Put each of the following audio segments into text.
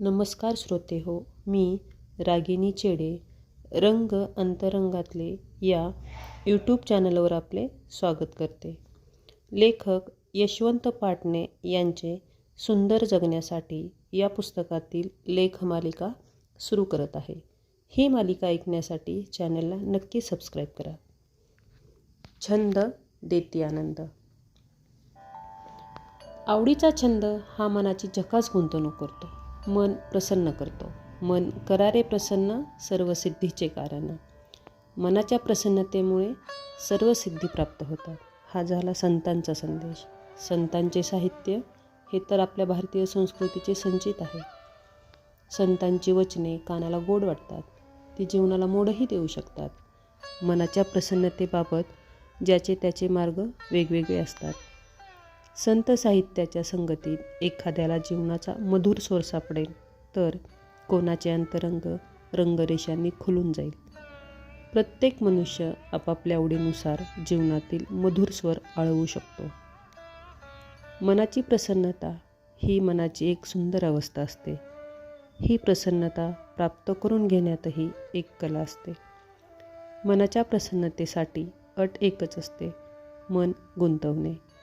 नमस्कार श्रोते हो मी रागिनी चेडे रंग अंतरंगातले या यूट्यूब चॅनलवर आपले स्वागत करते. लेखक यशवंत पाटणे यांचे सुंदर जगण्यासाठी या पुस्तकातील लेखमालिका सुरू करत आहे. ही मालिका ऐकण्यासाठी चॅनलला नक्की सबस्क्राईब करा. छंद देती आनंद. आवडीचा छंद हा मनाची झकास गुंतवणूक करतो. मन प्रसन्न करतो. मन करारे प्रसन्न सर्व सिद्धीचे कारण. मनाच्या प्रसन्नतेमुळे सर्व सिद्धी प्राप्त होतात. हा झाला संतांचा संदेश. संतांचे साहित्य हे तर आपल्या भारतीय संस्कृतीचे संचित आहे. संतांची वचने कानाला गोड वाटतात. ती जीवनाला मोडही देऊ शकतात. मनाच्या प्रसन्नतेबाबत ज्याचे त्याचे मार्ग वेगवेगळे असतात. संत साहित्याच्या संगतीत एखाद्याला जीवनाचा मधुर स्वर सापडेल तर कोणाचे अंतरंग रंगरेषांनी खुलून जाईल. प्रत्येक मनुष्य आपापल्या आवडीनुसार जीवनातील मधुर स्वर आळवू शकतो. मनाची प्रसन्नता ही मनाची एक सुंदर अवस्था असते. ही प्रसन्नता प्राप्त करून घेण्यातही एक कला असते. मनाच्या प्रसन्नतेसाठी अट एकच असते मन गुंतवणे.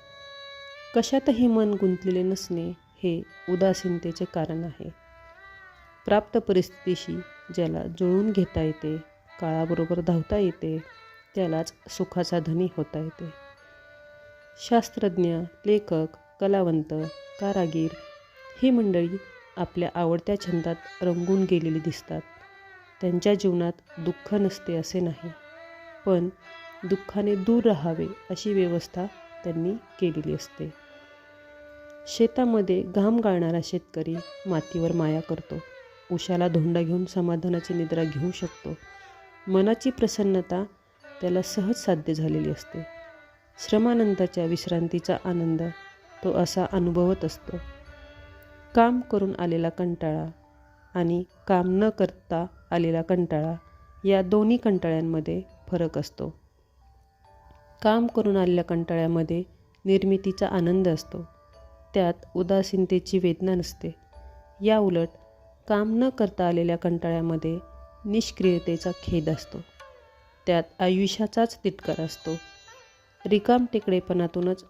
कशातही मन गुंतलेले नसणे हे उदासीनतेचे कारण आहे. प्राप्त परिस्थितीशी ज्याला जुळवून घेता येते काळाबरोबर धावता येते त्यालाच सुखाचा धनी होता येते. शास्त्रज्ञ लेखक कलावंत कारागीर ही मंडळी आपल्या आवडत्या छंदात रंगून गेलेली दिसतात. त्यांच्या जीवनात दुःख नसते असे नाही पण दुःखाने दूर राहावे अशी व्यवस्था त्यांनी केलेली असते. शेतामध्ये घाम गाळणारा शेतकरी मातीवर माया करतो. उशाला धोंडा घेऊन समाधानाची निद्रा घेऊ शकतो. मनाची प्रसन्नता त्याला सहज साध्य झालेली असते. श्रमानंदाच्या विश्रांतीचा आनंद तो असा अनुभवत असतो. काम करून आलेला कंटाळा आणि काम न करता आलेला कंटाळा या दोन्ही कंटाळ्यांमध्ये फरक असतो. काम करून आलेल्या कंटाळ्यामध्ये निर्मितीचा आनंद असतो. त्यात उदासीनतेची वेदना नसते. या उलट काम न करता आलेल्या कंटाळ्यामध्ये निष्क्रियतेचा खेद असतो. त्यात आयुष्याचाच तिटकार असतो. रिकाम टेकडेपणातूनच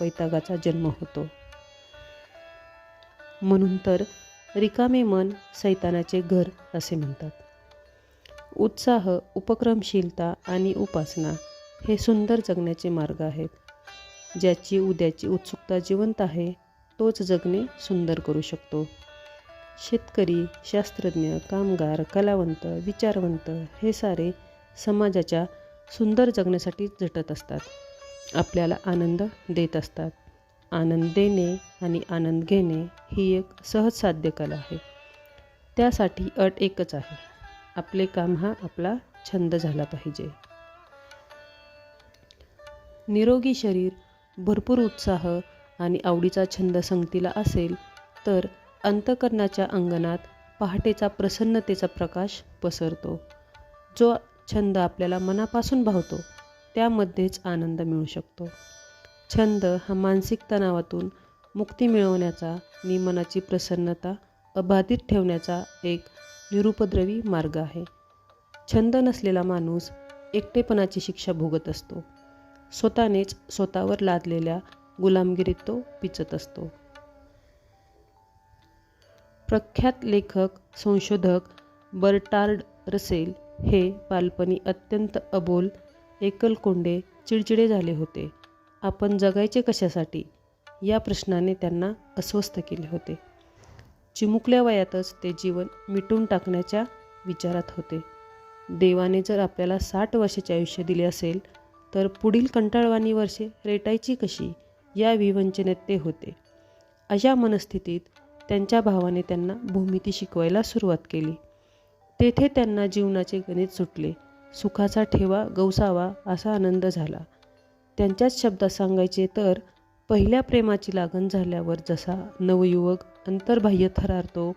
वैतागाचा जन्म होतो. म्हणून तर रिकामे मन सैतानाचे घर असे म्हणतात. उत्साह उपक्रमशीलता आणि उपासना हे सुंदर जगण्याचे मार्ग आहेत ज्याची उद्याची उत्सुकता जिवंत आहे तोच जगणे सुंदर करू शकतो. शेतकरी शास्त्रज्ञ कामगार कलावंत विचारवंत हे सारे समाजाच्या सुंदर जगण्यासाठी झटत असतात. आपल्याला आनंद देत असतात. आनंद देणे आणि आनंद घेणे ही एक सहज साध्य कला आहे. त्यासाठी अट एकच आहे. आपले काम हा आपला छंद झाला पाहिजे. निरोगी शरीर भरपूर उत्साह आणि आवडीचा छंद संगतीला असेल तर अंतकरणाच्या अंगणात पहाटेचा प्रसन्नतेचा प्रकाश पसरतो. जो छंद आपल्याला मनापासून भावतो त्यामध्येच आनंद मिळू शकतो. छंद हा मानसिक तणावातून मुक्ती मिळवण्याचा आणि मनाची प्रसन्नता अबाधित ठेवण्याचा एक निरुपद्रवी मार्ग आहे. छंद नसलेला माणूस एकटेपणाची शिक्षा भोगत असतो. स्वतःनेच स्वतःवर लादलेल्या गुलामगिरीत तो पिचत असतो. प्रख्यात लेखक संशोधक बर्टार्ड रसेल हे बालपणी अत्यंत अबोल एकलकोंडे चिडचिडे झाले होते. आपण जगायचे कशासाठी? या प्रश्नाने त्यांना अस्वस्थ केले होते. चिमुकल्या वयातच ते जीवन मिटून टाकण्याच्या विचारात होते. देवाने जर आपल्याला साठ वर्षाचे आयुष्य दिले असेल तर पुढील कंटाळवाणी वर्षे रेटायची कशी? या विवंचनेत ते होते. अशा मनस्थितीत त्यांच्या भावाने त्यांना भूमिती शिकवायला सुरुवात केली. तेथे त्यांना जीवनाचे गणित सुटले. सुखाचा ठेवा गवसावा असा आनंद झाला. त्यांच्याच शब्दात सांगायचे तर पहिल्या प्रेमाची लागण झाल्यावर जसा नवयुवक अंतर्बाह्य थरारतो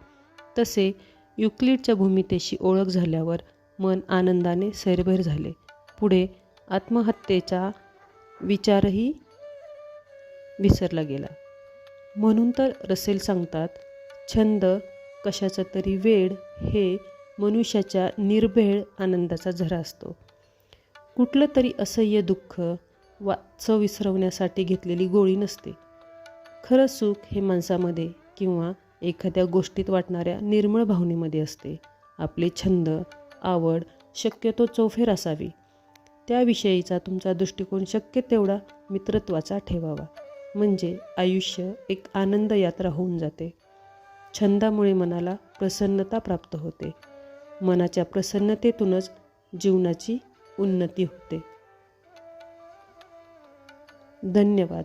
तसे युक्लिडच्या भूमितेशी ओळख झाल्यावर मन आनंदाने सैरभैर झाले. पुढे आत्महत्येचा विचारही विसरला गेला. म्हणून तर रसेल सांगतात छंद कशाचं तरी वेड हे मनुष्याच्या निर्भेळ आनंदाचा झरा असतो. कुठलं तरी असह्य दुःख वा विसरवण्यासाठी घेतलेली गोळी नसते. खरं सुख हे माणसामध्ये किंवा एखाद्या गोष्टीत वाटणाऱ्या निर्मळ भावनेमध्ये असते. आपले छंद आवड शक्यतो चौफेर असावी. त्याविषयीचा तुमचा दृष्टिकोन शक्य तेवढा मित्रत्वाचा ठेवावा. म्हणजे आयुष्य एक आनंद यात्रा होऊन जाते. छंदामुळे मनाला प्रसन्नता प्राप्त होते. मनाच्या प्रसन्नतेतूनच जीवनाची उन्नती होते. धन्यवाद.